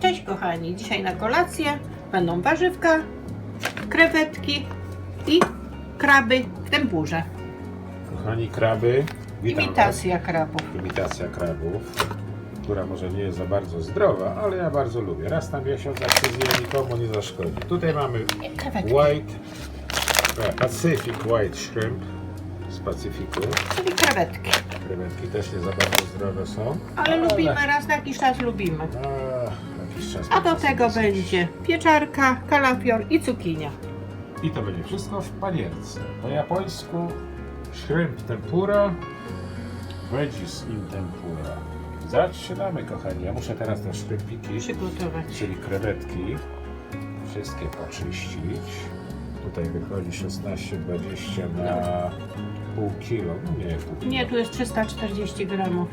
Cześć kochani, dzisiaj na kolację będą warzywka, krewetki i kraby w tempurze. Kochani kraby, witam Imitacja krabów. Was. Imitacja krabów, która może nie jest za bardzo zdrowa, ale ja bardzo lubię. Raz na miesiąc, jak się zje, nikomu nie zaszkodzi. Tutaj mamy krewetki, White, e, Pacific White Shrimp z Pacyfiku. czyli krewetki. Krewetki też nie za bardzo zdrowe są. Ale lubimy, raz na jakiś czas lubimy. A, jakiś czas A do tego będzie pieczarka, kalafior i cukinia. I to będzie wszystko w panierce. Po japońsku shrimp tempura, veggies in tempura. Zaczynamy kochani. Ja muszę teraz te shrimpiki, Przygotować. czyli krewetki, wszystkie poczyścić. Tutaj wychodzi 16-20 na pół kilo. No nie, pół kilo. Nie, tu jest 340 gramów.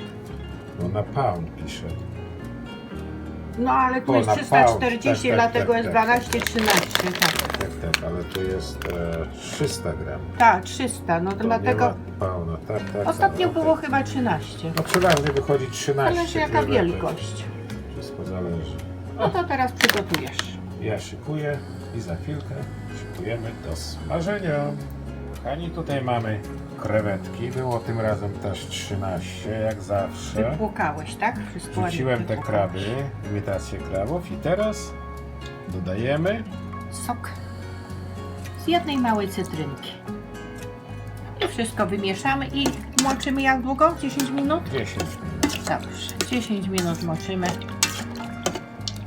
No na pound pisze. No ale tu jest na 340, pound. Tak, tak, dlatego tak, jest tak. 12-13, tak. Tak, tak, ale tu jest e, 300 gram. Tak, 300, no to To dlatego ma. Tak, tak, ostatnio tak, było okej. chyba 13. No przeważnie wychodzi 13 Zależy jaka krewetek. wielkość. Wszystko zależy. No to teraz przygotujesz. Ja szykuję i za chwilkę szykujemy do smażenia. Kochani, tutaj mamy krewetki. Było tym razem też 13, jak zawsze. Wypłukałeś, tak? Wszystko ładnie Wrzuciłem te wypłukałeś. kraby, imitację krabów i teraz dodajemy Sok z jednej małej cytrynki. I wszystko wymieszamy i moczymy jak długo? 10 minut? 10 minut. Dobrze, 10 minut moczymy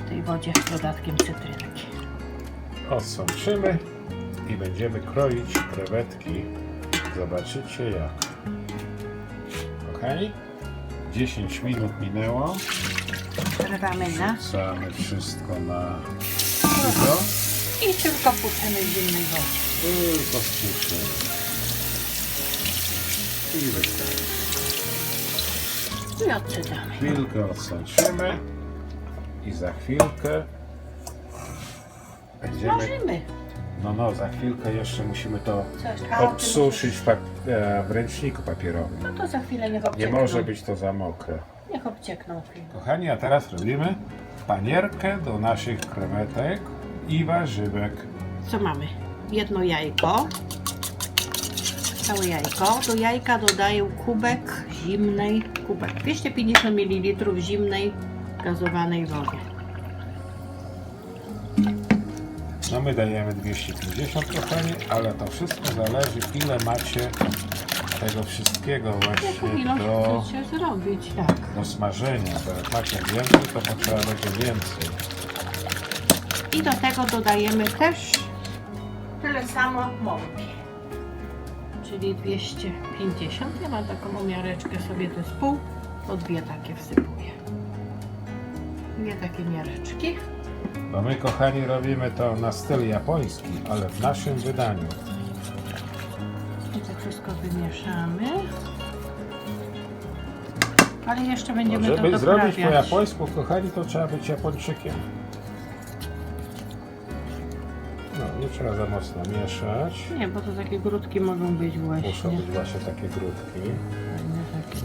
w tej wodzie z dodatkiem cytrynki. Odsączymy i będziemy kroić krewetki. Zobaczycie jak. Kochani, 10 minut minęło. Przerywamy na Wrzucamy wszystko na tylko, i tylko puczymy w zimnej wodzie. tylko spuszczamy. I wystarczy. I odczytamy. Chwilkę odsączymy i za chwilkę będziemy... Możemy. No, no, za chwilkę jeszcze musimy to Coś, a, ty obsuszyć w, pap- e, w ręczniku papierowym. No to za chwilę niech Nie obciekną. może być to za mokre. Niech obciekną chwilę. Kochani, a teraz robimy panierkę do naszych krewetek i warzywek. Co mamy? Jedno jajko. Całe jajko. Do jajka dodaję kubek zimnej, kubek 250 ml zimnej gazowanej wody. No my dajemy 250 kochani, ale to wszystko zależy ile macie tego wszystkiego Jaką właśnie ilość do, chcecie zrobić? Tak. do smażenia. Bo jak macie więcej, to potrzeba będzie więcej. I do tego dodajemy też tyle samo mąki. Czyli 250. Ja mam taką miareczkę sobie, to jest pół, to dwie takie wsypuję. Dwie takie miareczki. Bo my kochani robimy to na styl japoński, ale w naszym wydaniu. I to wszystko wymieszamy. Ale jeszcze będziemy to Żeby zrobić po doprawiać. japońsku, kochani, to trzeba być Japończykiem. Trzeba za mocno mieszać. Nie, bo to takie grudki mogą być Muszą właśnie. być właśnie takie grudki.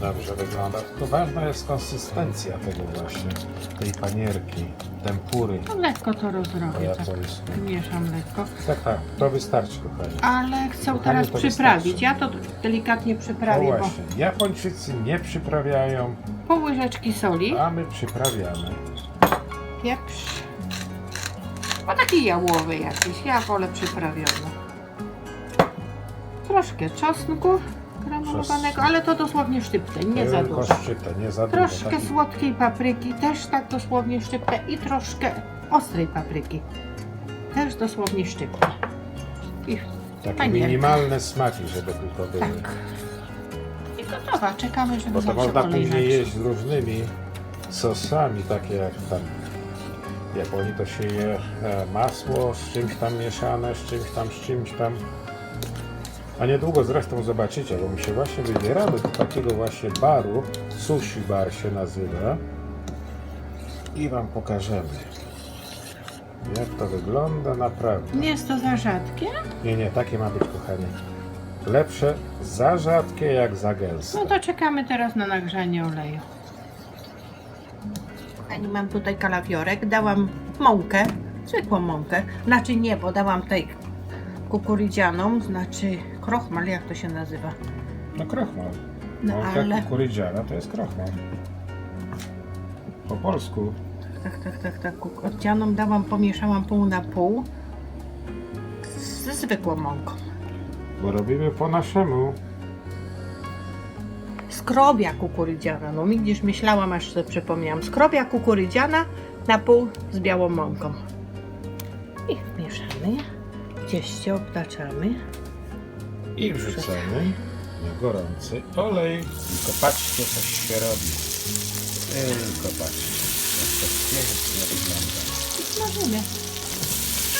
Dobrze wygląda. Tylko ważna jest konsystencja tego właśnie, tej panierki, tempury No lekko to rozrobię, tak. japońsku. Mieszam lekko. Tak, tak, to wystarczy, kochani. Ale chcę Kochani, teraz to przyprawić. wystarczy. Ja to delikatnie No przyprawię, bo właśnie, Japończycy nie przyprawiają, pół łyżeczki soli, a my przyprawiamy. pieprz. O taki jałowy jakiś, ja wolę przyprawiony. Troszkę czosnku granulowanego, ale to dosłownie sztyptę, nie za Tylko dużo. szczytę, nie za dużo. Troszkę taki- słodkiej papryki, też tak dosłownie sztyptę i troszkę ostrej papryki. Też dosłownie sztyptę. I Takie minimalne smaki, żeby tylko były. tak. I gotowa, czekamy, żeby Bo to można później jeść z różnymi sosami, takie jak tam w Japonii to się je e, masło z czymś tam mieszane, z czymś tam, z czymś tam. A niedługo zresztą zobaczycie, bo my się właśnie wybieramy do takiego właśnie baru, sushi bar się nazywa i Wam pokażemy jak to wygląda naprawdę. Nie jest to za rzadkie? Nie, nie, takie ma być kochanie. Lepsze za rzadkie jak za gęste. No to czekamy teraz na nagrzanie oleju. Kochani, mam tutaj kalafiorek, dałam mąkę, zwykłą mąkę. Znaczy nie, bo dałam tej kukurydzianą, znaczy krochmal, jak to się nazywa? No krochmal. No Mąka ale... kukurydziana to jest krochmal. Po polsku. Tak, tak, tak, tak. Kukurydzianą dałam, pomieszałam pół na pół ze zwykłą mąką. Bo robimy po naszemu. Skrobia kukurydziana, no mi gdzieś myślałam, aż sobie przypomniałam. Skrobia kukurydziana na pół z białą mąką. I mieszamy. Cieście obtaczamy. I wrzucamy na gorący olej. Tylko patrzcie, coś się robi. Tylko patrzcie, jak to pięknie wygląda. I smażymy.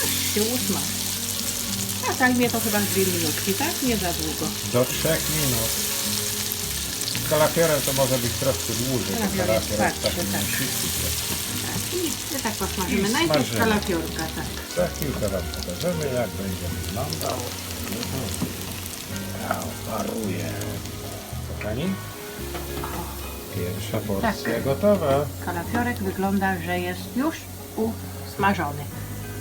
Aż się usmaży. A zajmie to chyba dwie minutki, tak? Nie za długo. Do 3 minut. Z kalafiorem to może być troszkę dłużej, bo Kalafior jest kalafior jest twardszy, taki tak. mięsisty troszkę. Tak, i tak posmażymy. I Najpierw smażymy. kalafiorka, tak. Za chwilkę Wam pokażemy, jak będzie wyglądał. Ja paruję. Kochani, pierwsza porcja Tak. gotowa. Kalafiorek wygląda, że jest już usmażony.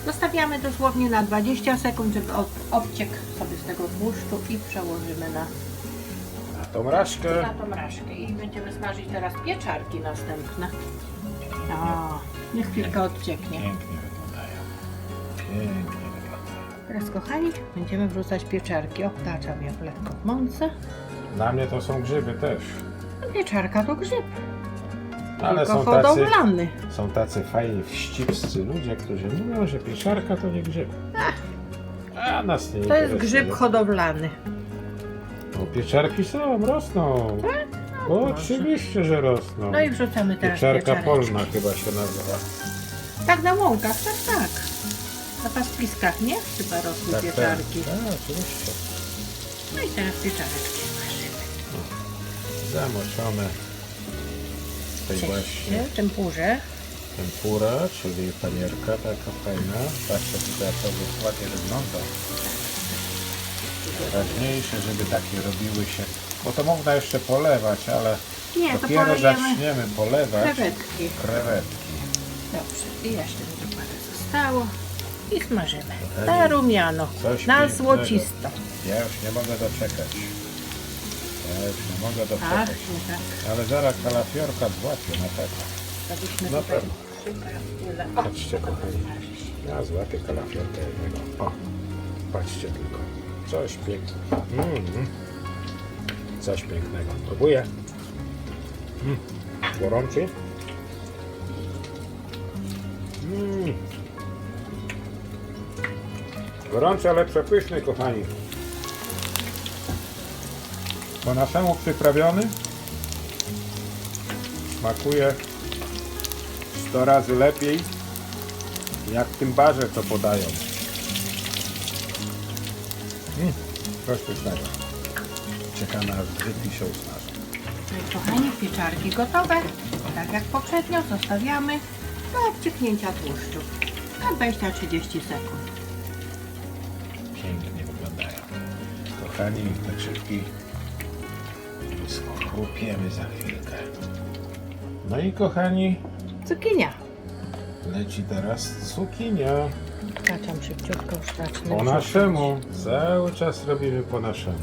Zostawiamy dosłownie na 20 sekund, żeby od- obciekł sobie z tego tłuszczu i przełożymy Na tą raszkę. na tą raszkę. I będziemy smażyć teraz pieczarki następne. O, niech chwilkę odcieknie. Pięknie wyglądają. Pięknie wyglądają. Teraz kochani, będziemy wrzucać pieczarki. Obtaczam je w lekko w mące. Dla mnie to są grzyby też. A Pieczarka to grzyb, Ale tylko są tacy, hodowlany. są tacy fajni, wścibscy ludzie, którzy mówią, że pieczarka to nie grzyb. A nas nie To jest interesuje. grzyb hodowlany. No, pieczarki są, rosną. No, O, oczywiście, że rosną. No i wrzucamy teraz Pieczarka polna chyba się nazywa. Tak, na łąkach, tak, tak. Na pastwiskach, nie? Chyba rosły Tak, pieczarki. Tak, tak, oczywiście. No i teraz pieczareczki smażymy. Zamoczone w tej W właśnie cieście, tempurze. tempura, czyli panierka taka fajna. Patrzcie tutaj jak to ładnie wygląda. Ważniejsze, żeby takie robiły się, bo to można jeszcze polewać, ale Nie, to dopiero polejemy zaczniemy polewać krewetki. krewetki. Dobrze, i jeszcze mi tu parę zostało. I smażymy. Na rumiano, coś na pięknego. złocisto. Ja już nie mogę doczekać. Ja już nie mogę Ach, doczekać. nie tak. Ale zaraz kalafiorka złapie na pewno. Żebyśmy Na tutaj pewno. tyle. O, Patrzcie kochani. Ja złapię kalafiorkę jednego. O, patrzcie tylko. Coś pięknego. Mm. Coś pięknego. Próbuję. Mm. Gorący. Mm. Gorący, ale przepyszny, kochani. Po naszemu przyprawiony. Smakuje 100 razy lepiej jak w tym barze to podają. Coś pysznego. Czekamy aż grzybi się usmażą. Kochani, pieczarki gotowe. Tak jak poprzednio zostawiamy do obcieknięcia tłuszczu. Na 20-30 sekund. Pięknie wyglądają. Kochani, te grzybki skrupiemy za chwilkę. No i kochani, Cukinia. leci teraz cukinia. Zaczam szybciutko zacznę. Po naszemu. Cały czas robimy po naszemu.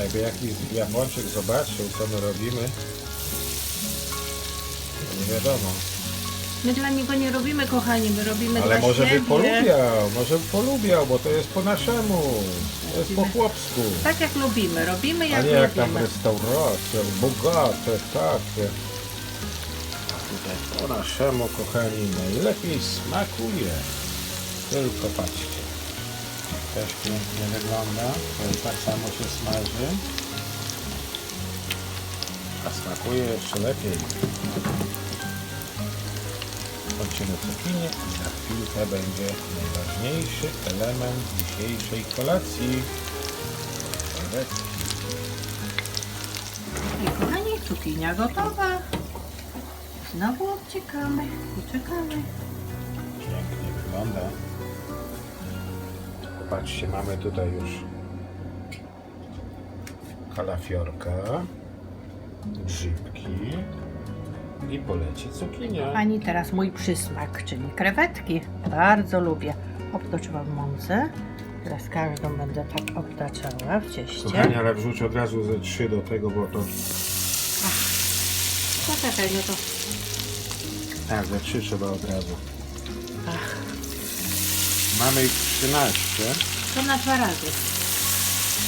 Jakby jakiś Japończyk zobaczył, co my robimy, to nie wiadomo. My dla niego nie robimy, kochani, my robimy Ale dla może siebie. by polubiał, może by polubiał, bo to jest po naszemu. To jest po chłopsku. Tak jak lubimy, robimy A jak nie jak tam lubimy. restauracjach, bogate, takie. A po naszemu, kochani, najlepiej smakuje. Tylko patrzcie. Też pięknie wygląda. To tak samo się smaży. A smakuje jeszcze lepiej. Kończymy cukinię i za chwilkę będzie najważniejszy element dzisiejszej kolacji. Krewetki. I kochani, cukinia gotowa. Znowu obciekamy i czekamy. Pięknie wygląda. Popatrzcie, mamy tutaj już kalafiorka, grzybki, I poleci cukinia. Pani teraz mój przysmak, czyli krewetki. Bardzo lubię. Obtoczyłam mące. Teraz każdą będę tak obtaczała w cieście. Kochani, ale wrzuć od razu ze trzy do tego, bo to... Poczekaj, no to Tak, ze trzy trzeba od razu. ach, Mamy ich 13. to na dwa razy.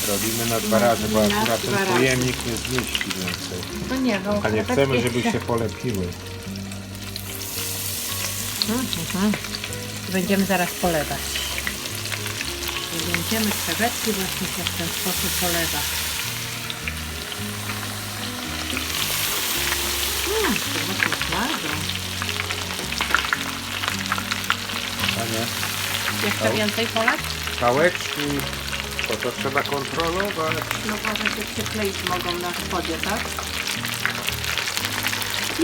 Robimy na dwa razy, bo na akurat dwa ten razy. pojemnik nie zmieści więcej. To nie, bo A nie chcemy, żeby się- polepiły. Mhm, mhm. Będziemy zaraz polewać. Będziemy krewetki właśnie się w ten sposób polewać. Panie, Jeszcze Tak. więcej polać? pałeczki, to to trzeba kontrolować. No może się przykleić mogą na spodzie, tak?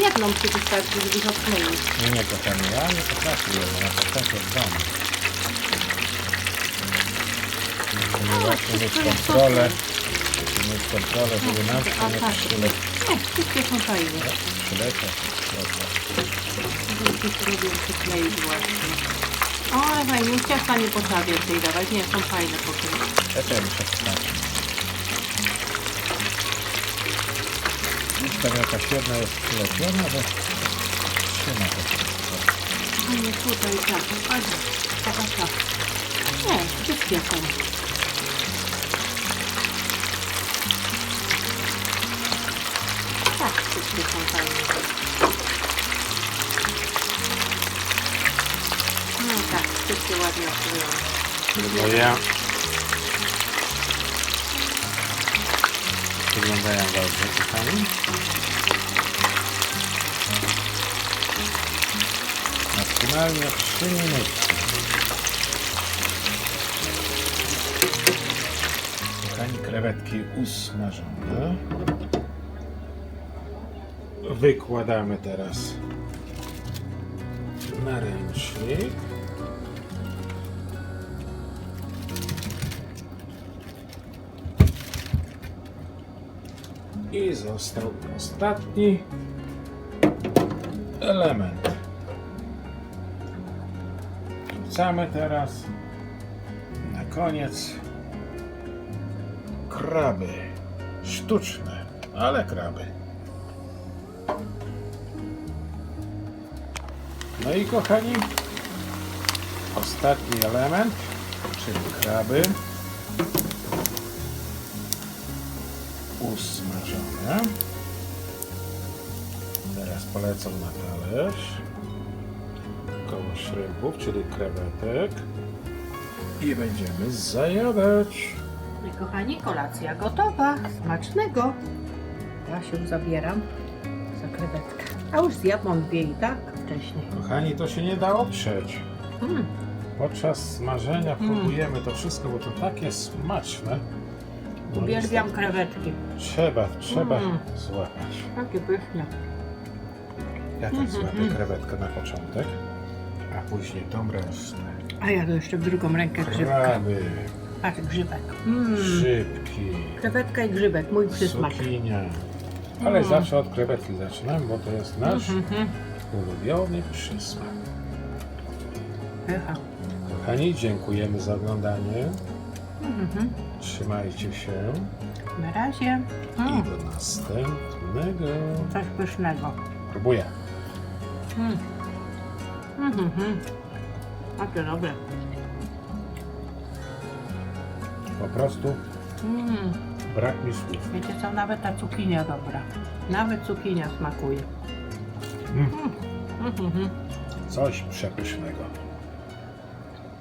Jedną ci wystarczy, żeby to odkleić. Nie, nie, kochanie, ja nie potrafię ja potrafię w domu. Musimy właśnie mieć kontrolę, musimy mieć kontrolę, żeby nam się A, nie tak. Nie, wszystkie są fajne. przyleciał. przyleciał. Żeby spróbuję przykleić właśnie. O, ale fajnie, już ciasta nie potrzeba więcej dawać. Nie, są fajne pokrywy. Czekaj, muszę wstawić. Już tam jakaś jedna jest przyleciona, bo trzyma to wszystko. A nie tutaj, tak. Ładnie. Taka, tak. Nie, wszystkie są. Tak, wszystkie są fajne. Wszystkie ładnie. No ja... Wyglądają dobrze, kochani. Maksymalnie 3 minuty. Kochani, krewetki usmażone. Wykładamy teraz na ręcznik. I został ostatni element. Wrzucamy teraz na koniec kraby. Sztuczne, ale kraby. No i kochani, ostatni element, czyli kraby. Usmażone. Teraz polecą na talerz koło szrympów, czyli krewetek i będziemy zajadać. I kochani, kolacja gotowa. Smacznego. Ja się zabieram za krewetkę. A już zjadłam dwie i tak wcześniej. Kochani, to się nie da oprzeć. Mm. Podczas smażenia Mm. próbujemy to wszystko, bo to takie smaczne. Uwielbiam krewetki. Trzeba, trzeba Mm. złapać. Takie pyszne. Ja tak Mhm, złapię mhm. krewetkę na początek, a później tą resztę. A ja to jeszcze w drugą rękę grzybka. Kraby, Patrz, grzybek. Mm. grzybki, Krewetka i grzybek, mój przysmak. Cukinia. Ale Mm. zawsze od krewetki zaczynam, bo to jest nasz Mhm. ulubiony przysmak. Pycha. Kochani, dziękujemy za oglądanie. Mhm. Trzymajcie się Na razie. i Mm. do następnego. Coś pysznego. Próbuję. Mm. Mhm. Takie dobre. Po prostu Mm. brak mi słów. Wiecie co, nawet ta cukinia dobra. Nawet cukinia smakuje. Mm. Mhm. Coś przepysznego.